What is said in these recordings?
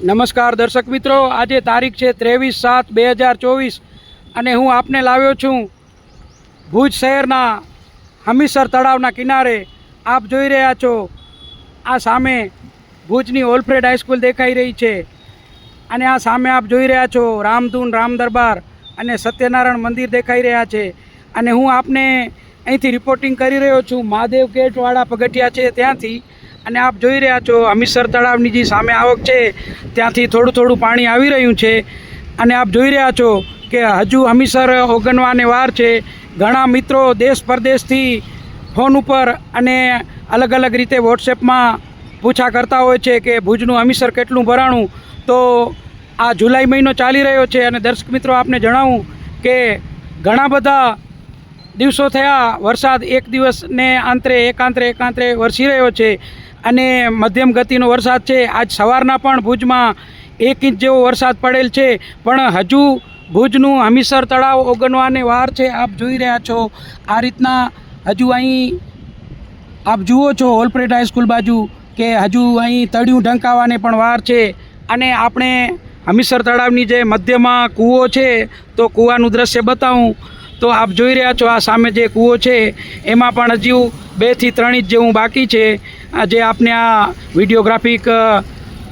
નમસ્કાર દર્શક મિત્રો, આજે તારીખ છે ત્રેવીસ સાત બે હજાર ચોવીસ અને હું આપને લાવ્યો છું ભુજ શહેરના હમીસર તળાવના કિનારે. આપ જોઈ રહ્યા છો, આ સામે ભુજની ઓલફ્રેડ હાઈસ્કૂલ દેખાઈ રહી છે અને આ સામે આપ જોઈ રહ્યા છો રામધૂન રામ દરબાર અને સત્યનારાયણ મંદિર દેખાઈ રહ્યા છે. અને હું આપને અહીંથી રિપોર્ટિંગ કરી રહ્યો છું, મહાદેવ ગેટવાળા પગથિયા છે ત્યાંથી. અને આપ જોઈ રહ્યા છો હમીસર તળાવની જે સામે આવક છે, ત્યાંથી થોડું થોડું પાણી આવી રહ્યું છે. અને આપ જોઈ રહ્યા છો કે હજુ હમીસર ઓગનવાને વાર છે. ઘણા મિત્રો દેશ પરદેશથી ફોન ઉપર અને અલગ અલગ રીતે વોટ્સએપમાં પૂછા કરતા હોય છે કે ભુજનું હમીસર કેટલું ભરાણું. તો આ જુલાઈ મહિનો ચાલી રહ્યો છે અને દર્શક મિત્રો આપને જણાવું કે ઘણા બધા દિવસો થયા વરસાદ એક દિવસને આંતરે, એકાંતરે એકાંતરે વરસી રહ્યો છે. અને મધ્યમ ગતિનો વરસાદ છે. આજ સવારના પણ ભુજમાં એક ઇંચ જેવો વરસાદ પડેલ છે. પણ હજુ ભુજનું હમીસર તળાવ ઓગનવાને વાર છે. આપ જોઈ રહ્યા છો. આ રીતના હજુ અહીં આપ જુઓ છો ઓલપ્રેટ હાઈસ્કૂલ બાજુ કે હજુ અહીં તળિયું ઢંકાવાને પણ વાર છે. અને આપણે હમીસર તળાવની જે મધ્યમાં કૂવો છે, તો કૂવાનું દ્રશ્ય બતાવું. તો આપ જોઈ રહ્યા છો આ સામે જે કૂવો છે, એમાં પણ હજુ બેથી ત્રણ ઇંચ જેવું બાકી છે. જે આપને આ વિડીયોગ્રાફિક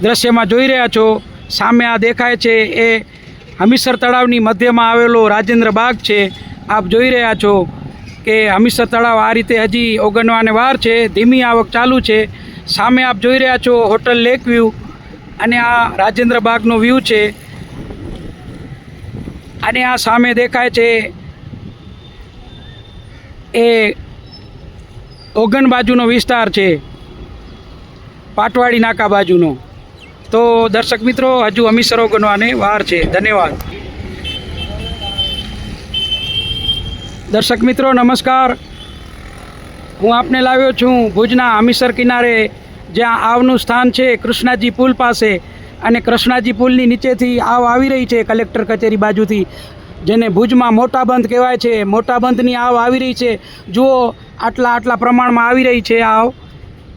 દ્રશ્યમાં જોઈ રહ્યા છો, સામે આ દેખાય છે એ હમીસર તળાવની મધ્યમાં આવેલો રાજેન્દ્ર બાગ છે. આપ જોઈ રહ્યા છો કે હમીસર તળાવ આ રીતે હજી ઓગણવાને વાર છે, ધીમી આવક ચાલુ છે. સામે આપ જોઈ રહ્યા છો હોટલ લેક વ્યૂ અને આ રાજેન્દ્ર બાગનો વ્યૂ છે. અને આ સામે દેખાય છે એ ઓગન બાજુનો વિસ્તાર છે, પાટવાડી નાકા બાજુનો. તો દર્શક મિત્રો, હજુ હમીસર ઓગનવાને વાર છે. ધન્યવાદ. દર્શક મિત્રો, નમસ્કાર. હું આપને લાવ્યો છું ભુજના અમીસર કિનારે, જ્યાં આવનું સ્થાન છે કૃષ્ણાજી પુલ પાસે. અને કૃષ્ણાજી પુલની નીચેથી આવ આવી રહી છે કલેક્ટર કચેરી બાજુથી. જેને ભુજમાં મોટા બંધ કહેવાય છે. મોટા બંધની આવ આવી રહી છે. જુઓ, આટલા આટલા પ્રમાણમાં આવી રહી છે આવ.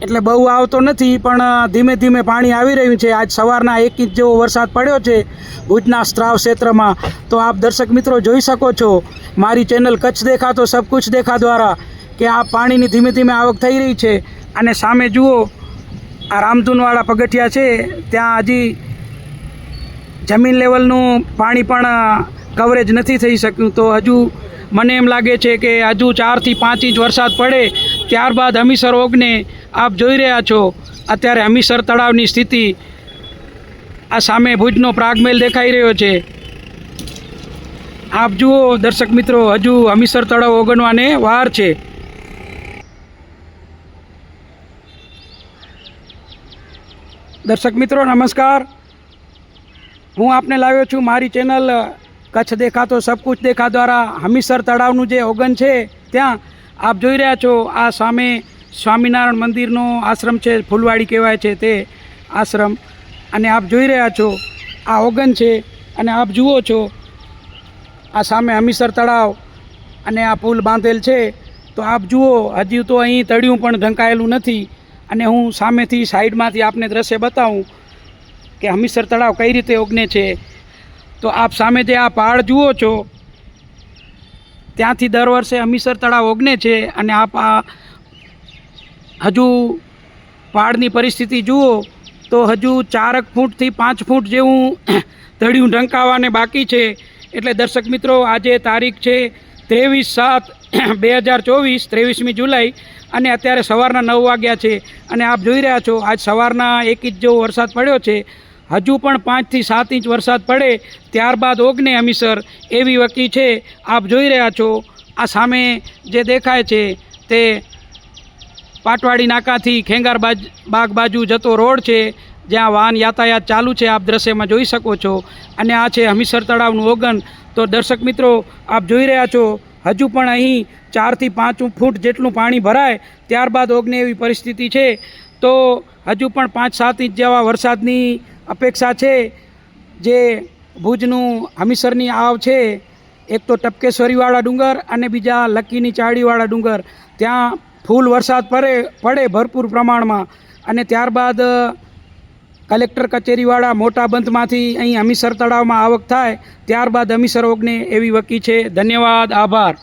એટલે બહુ આવતો નથી, પણ ધીમે ધીમે પાણી આવી રહ્યું છે. આજ સવારના એક ઇંચ જેવો વરસાદ પડ્યો છે ભુજના સ્ત્રાવ ક્ષેત્રમાં. તો આપ દર્શક મિત્રો જોઈ શકો છો, મારી ચેનલ કચ્છ દેખા તો સબ કુછ દેખા દ્વારા, કે આ પાણીની ધીમે ધીમે આવક થઈ રહી છે. અને સામે જુઓ, આ રામધૂનવાળા પગથિયા છે. ત્યાં હજી જમીન લેવલનું પાણી પણ કવરેજ નથી થઈ શક્યું. તો હજુ મને એમ લાગે છે કે હજુ ચારથી પાંચ ઇંચ વરસાદ પડે, ત્યારબાદ હમીસર ઓગને આપ જોઈ રહ્યા છો. અત્યારે હમીસર તળાવની સ્થિતિ આ સામે ભુજનો પ્રાગમેલ દેખાઈ રહ્યો છે. આપ જુઓ દર્શક મિત્રો, હજુ હમીસર તળાવ ઓગણવાને વાર છે. દર્શક મિત્રો, નમસ્કાર. હું આપને લાવ્યો છું મારી ચેનલ કચ્છ દેખા તો સબ દેખા દ્વારા હમીસર તળાવનું જે ઓગન છે, ત્યાં આપ જોઈ રહ્યા છો, આ સામે સ્વામિનારાયણ મંદિરનો આશ્રમ છે, ફૂલવાડી કહેવાય છે તે આશ્રમ. અને આપ જોઈ રહ્યા છો, આ ઓગન છે, અને આપ જુઓ છો, આ સામે હમીસર તળાવ અને આ પુલ બાંધેલ છે. તો આપ જુઓ, હજી તો અહીં તળિયું પણ ઢંકાયેલું નથી. અને હું સામેથી સાઈડમાંથી આપને દ્રશ્ય બતાવું કે હમીસર તળાવ કઈ રીતે ઓગને છે. તો આપ સામે જે આ પહાડ જુઓ છો, ત્યાંથી દર વર્ષે અમીસર તળાવ ઓગને છે અને આપ આ હજુ પહાડની પરિસ્થિતિ જુઓ, તો હજુ ચારક ફૂટથી પાંચ ફૂટ જેવું તળિયું ઢંકાવાને બાકી છે. એટલે દર્શક મિત્રો, આજે તારીખ છે ત્રેવીસ સાત બે હજાર ચોવીસ, ત્રેવીસમી જુલાઈ અને અત્યારે સવારના નવ વાગ્યા છે. અને આપ જોઈ રહ્યા છો, આજ સવારના એક ઇંચ જેવો વરસાદ પડ્યો છે. હજુ પણ પાંચથી સાત ઇંચ વરસાદ પડે, ત્યારબાદ ઓગને અમીસર એવી વકી છે. આપ જોઈ રહ્યા છો, આ સામે જે દેખાય છે તે પાટવાડી નાકાથી ખેંગાર બાગ બાજુ જતો રોડ છે, જ્યાં વાહન યાતાયાત ચાલુ છે, આપ દ્રશ્યમાં જોઈ શકો છો. અને આ છે હમીસર તળાવનું ઓગન તો દર્શક મિત્રો, આપ જોઈ રહ્યા છો, હજુ પણ અહીં ચારથી પાંચ ફૂટ જેટલું પાણી ભરાય, ત્યારબાદ ઓગને એવી પરિસ્થિતિ છે. તો હજુ પણ પાંચ સાત ઇંચ જેવા વરસાદની અપેક્ષા છે જે ભુજનું હમીસરની આવ છે. એક તો ટપકેશ્વરીવાળા ડુંગર અને બીજા લક્કીની ચાળીવાળા ડુંગર. ત્યાં ફૂલ વરસાદ પડે પડે ભરપૂર પ્રમાણમાં. અને ત્યારબાદ કલેક્ટર કચેરીવાળા મોટા બંધમાંથી અહીં હમીસર તળાવમાં આવક થાય. ત્યારબાદ હમીસર ઓગને એવી વકી છે. ધન્યવાદ, આભાર.